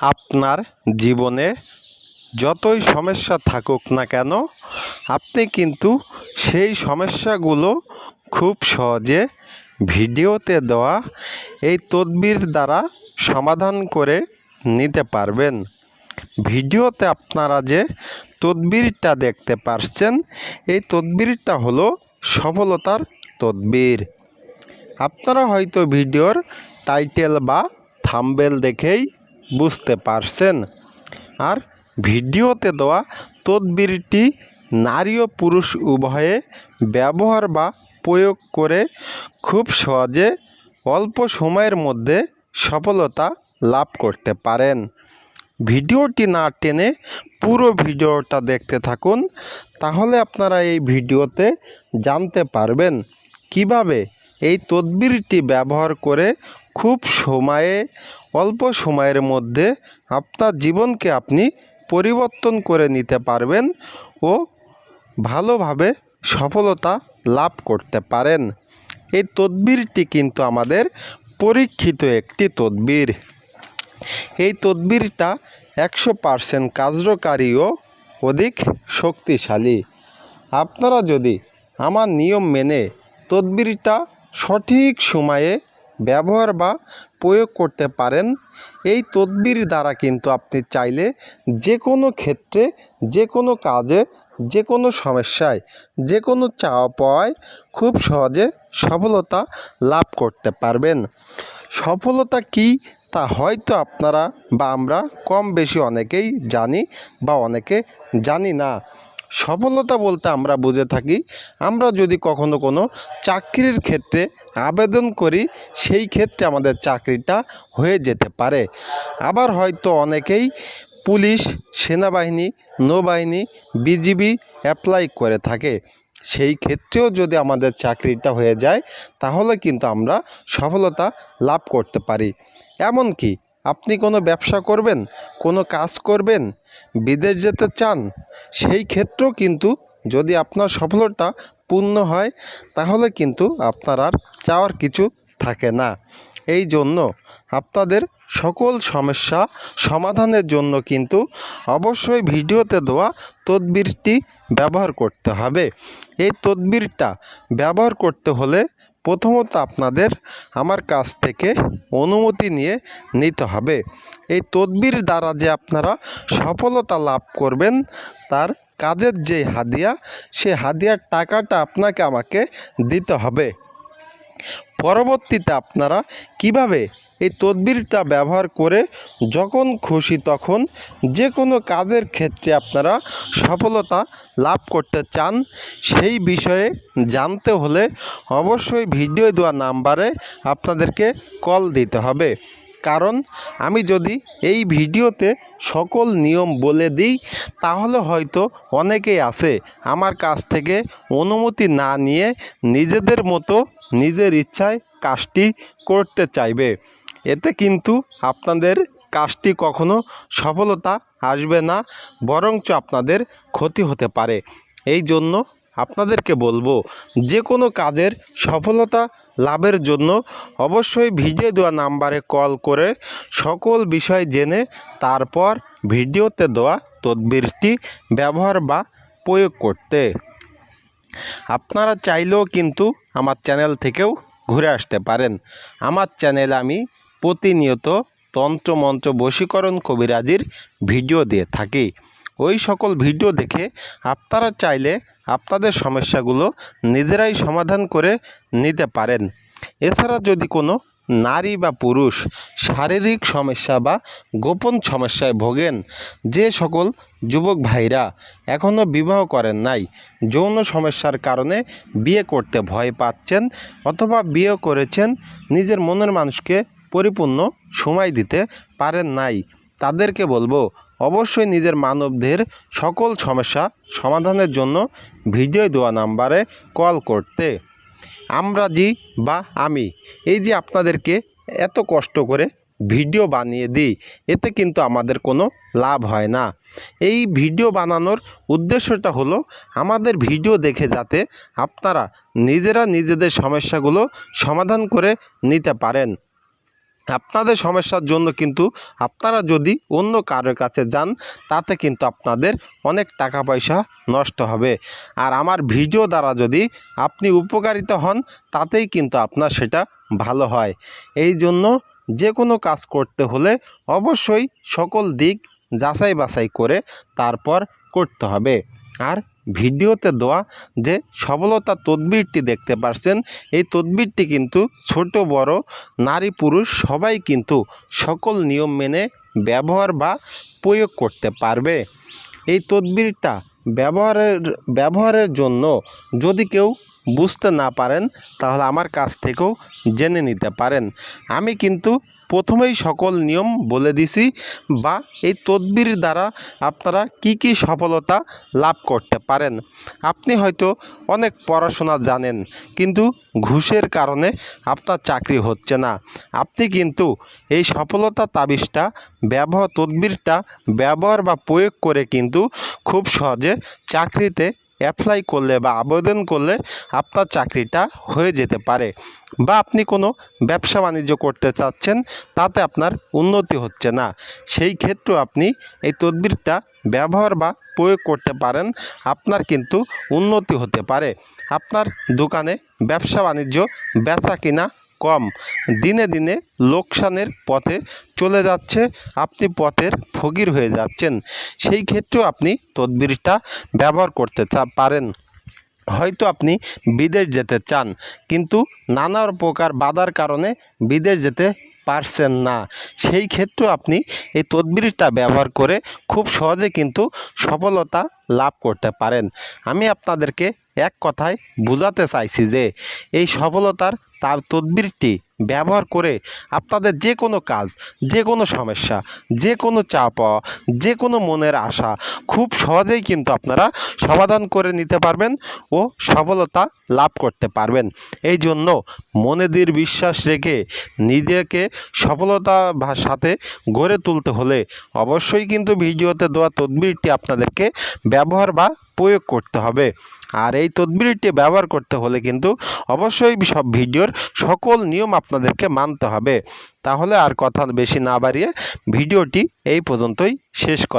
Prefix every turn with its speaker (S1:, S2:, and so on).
S1: আপনার জীবনে যতই সমস্যা থাকুক না কেন, আপনি কিন্তু সেই সমস্যাগুলো খুব সহজে ভিডিওতে দেওয়া, এই তদবির দ্বারা সমাধান করে নিতে পারবেন। ভিডিওতে আপনারা যে তদবিরটা দেখতে পারছেন, এই তদবিরটা হলো সফলতার তদবির। আপনারা হয়তো ভিডিওর টাইটেল বা থাম্বেল দেখেই বুঝতে পারছেন? আর ভিডিওতে দেওয়া তদবিরটি নারী ও পুরুষ উভয়ে ব্যবহার বা প্রয়োগ করে খুব সহজে অল্প সময়ের মধ্যে সফলতা লাভ করতে পারেন। ভিডিওটি না টেনে পুরো ভিডিওটা দেখতে থাকুন, তাহলে আপনারা এই ভিডিওতে জানতে পারবেন কীভাবে এই তদবিরটি ব্যবহার করে খুব সময়ে অল্প সময়ের মধ্যে আপনার জীবনকে আপনি পরিবর্তন করে নিতে পারবেন ও ভালোভাবে সফলতা লাভ করতে পারেন। এই তদবিরটি কিন্তু আমাদের পরীক্ষিত একটি তদবির। এই তদবিরটা একশো পারসেন্ট কার্যকারী ও অধিক শক্তিশালী। আপনারা যদি আমার নিয়ম মেনে তদবিরটা সঠিক সময়ে ব্যবহার বা প্রয়োগ করতে পারেন। এই তদবির দ্বারা কিন্তু আপনি চাইলে যে কোনো ক্ষেত্রে যে কোনো কাজে যে কোনো সমস্যায় যে কোনো চাওয়া পাওয়ায় খুব সহজে সফলতা লাভ করতে পারবেন। সফলতা কি তা হয়তো আপনারা বা আমরা কম বেশি অনেকেই জানি বা অনেকে জানি না। সফলতা বলতে আমরা বুঝে থাকি। আমরা যদি কখনো কোনো চাকরির ক্ষেত্রে আবেদন করি, সেই ক্ষেত্রে আমাদের চাকরিটা হয়ে যেতে পারে। আবার হয়তো অনেকেই পুলিশ, সেনাবাহিনী, নৌবাহিনী, বিজিবি অ্যাপ্লাই করে থাকে। সেই ক্ষেত্রেও যদি আমাদের চাকরিটা হয়ে যায়, তাহলে কিন্তু আমরা সফলতা লাভ করতে পারি। এমনকি আপনি কোনো ব্যবসা করবেন, কোনো কাজ করবেন, বিদেশ যেতে চান, সেই ক্ষেত্রেও কিন্তু যদি আপনার সফলতা পূর্ণ হয়, তাহলে কিন্তু আপনার আর চাওয়ার কিছু থাকে না। এই জন্য আপনাদের সকল সমস্যা সমাধানের জন্য কিন্তু অবশ্যই ভিডিওতে দেওয়া তদবিরটি ব্যবহার করতে হবে। এই তদবিরটা ব্যবহার করতে হলে প্রথমত আপনাদের আমার কাছ থেকে অনুমতি নিয়ে নিতে হবে। এই তদবির দ্বারা যে আপনারা সফলতা লাভ করবেন, তার কাজের যে হাদিয়া, সে হাদিয়ার টাকাটা আপনাকে আমাকে দিতে হবে। পরবর্তীতে আপনারা কীভাবে এই তদবিরটা ব্যবহার করে যখন খুশি তখন যে কোনো কাজের ক্ষেত্রে আপনারা সফলতা লাভ করতে চান, সেই বিষয়ে জানতে হলে অবশ্যই ভিডিও দেওয়া নাম্বারে আপনাদেরকে কল দিতে হবে। কারণ আমি যদি এই ভিডিওতে সকল নিয়ম বলে দিই, তাহলে হয়তো অনেকেই আছে আমার কাছ থেকে অনুমতি না নিয়ে নিজেদের মতো নিজের ইচ্ছায় কাজটি করতে চাইবে। এতে কিন্তু আপনাদের কাজটি কখনো সফলতা আসবে না, বরঞ্চ আপনাদের ক্ষতি হতে পারে। এই জন্য আপনাদেরকে বলব, যে কোনো কাজের সফলতা লাভের জন্য অবশ্যই ভিডিও দেওয়া নাম্বারে কল করে সকল বিষয় জেনে তারপর ভিডিওতে দেওয়া তদবিরটি ব্যবহার বা প্রয়োগ করতে। আপনারা চাইলেও কিন্তু আমার চ্যানেল থেকেও ঘুরে আসতে পারেন। আমার চ্যানেলে আমি প্রতিনিয়ত তন্ত্রমন্ত্র বশীকরণ কবিরাজির ভিডিও দিয়ে থাকি। ওই সকল ভিডিও দেখে আপনারা চাইলে আপনাদের সমস্যাগুলো নিজেরাই সমাধান করে নিতে পারেন। এছাড়া যদি কোনো নারী বা পুরুষ শারীরিক সমস্যা বা গোপন সমস্যায় ভোগেন, যে সকল যুবক ভাইরা এখনও বিবাহ করেন নাই, যৌন সমস্যার কারণে বিয়ে করতে ভয় পাচ্ছেন অথবা বিয়ে করেছেন, নিজের মনের মানুষকে পরিপূর্ণ সময় দিতে পারেন নাই। তাদেরকে বলব, অবশ্যই নিজের মানবদের সকল সমস্যা সমাধানের জন্য ভিডিও দেওয়া নাম্বারে কল করতে। আমরা জি বা আমি, এই যে আপনাদেরকে এত কষ্ট করে ভিডিও বানিয়ে দিই, এতে কিন্তু আমাদের কোনো লাভ হয় না। এই ভিডিও বানানোর উদ্দেশ্যটা হলো, আমাদের ভিডিও দেখে যাতে আপনারা নিজেরা নিজেদের সমস্যাগুলো সমাধান করে নিতে পারেন। আপনাদের সমস্যার জন্য কিন্তু আপনারা যদি অন্য কারোর কাছে যান, তাতে কিন্তু আপনাদের অনেক টাকা পয়সা নষ্ট হবে। আর আমার ভিডিও দ্বারা যদি আপনি উপকারিত হন, তাতেই কিন্তু আপনার সেটা ভালো হয়। এই জন্য যে কোনো কাজ করতে হলে অবশ্যই সকল দিক যাচাই বাছাই করে তারপর করতে হবে। আর ভিডিওতে দেওয়া যে সফলতা তদবিরটি দেখতে পাচ্ছেন এই তদবিরটি কিন্তু ছোট, বড় নারী, পুরুষ সবাই কিন্তু সকল নিয়ম মেনে ব্যবহার বা প্রয়োগ করতে পারবে। এই তদবিরটা ব্যবহারের ব্যবহারের জন্য যদি কেউ বুঝতে না পারেন, তাহলে আমার কাছ থেকেও জেনে নিতে পারেন। আমি কিন্তু প্রথমেই সকল নিয়ম বলে দিছি বা এই তদবির দ্বারা আপনারা কি কি সফলতা লাভ করতে পারেন। আপনি হয়তো অনেক পড়াশোনা জানেন, কিন্তু ঘুষের কারণে আপনার চাকরি হচ্ছে না। আপনি কিন্তু এই সফলতা তাবিজটা, ব্যবহার তদবিরটা, ব্যবহার বা প্রয়োগ করে কিন্তু খুব সহজে চাকরিতে অ্যাপ্লাই করলে বা আবেদন করলে আপনার চাকরিটা হয়ে যেতে পারে বা আপনি কোনো ব্যবসা বাণিজ্য করতে চাচ্ছেন, তাতে আপনার উন্নতি হচ্ছে না। সেই ক্ষেত্রে আপনি এই তদবিরটা ব্যবহার বা প্রয়োগ করতে পারেন, আপনার কিন্তু উন্নতি হতে পারে। আপনার দোকানে ব্যবসা বাণিজ্য বেচা কিনা কম। দিনে দিনে লোকসানের পথে চলে যাচ্ছে, আপনি পথের ফকির হয়ে যাচ্ছেন। সেই ক্ষেত্রেও আপনি তদবিরটা ব্যবহার করতে পারেন। হয়তো আপনি বিদেশ যেতে চান, কিন্তু নানা প্রকার বাধার কারণে বিদেশ যেতে পারছেন না। সেই ক্ষেত্রেও আপনি এই তদবিরটা ব্যবহার করে খুব সহজে কিন্তু সফলতা লাভ করতে পারেন। আমি আপনাদেরকে এক কথায় বোঝাতে চাইছি যে, এই সফলতার তার তদবিরটি ব্যবহার করে আপনাদের যে কোনো কাজ, যে কোনো সমস্যা, যে কোনো চা পাওয়া যে কোনো মনের আশা খুব সহজেই কিন্তু আপনারা সমাধান করে নিতে পারবেন ও সফলতা লাভ করতে পারবেন। এই জন্য মনে দৃঢ় বিশ্বাস রেখে নিজেকে সফলতা ভা- সাথে গড়ে তুলতে হলে অবশ্যই কিন্তু ভিডিওতে দেওয়া তদবিরটি আপনাদেরকে ব্যবহার বা প্রয়োগ করতে হবে। আর এই তদবিরটি ব্যবহার করতে হলে কিন্তু অবশ্যই সব ভিডিওর সকল নিয়ম আপনাদেরকে মানতে হবে। তাহলে আর কথা বেশি না বাড়িয়ে ভিডিওটি এই পর্যন্তই শেষ করা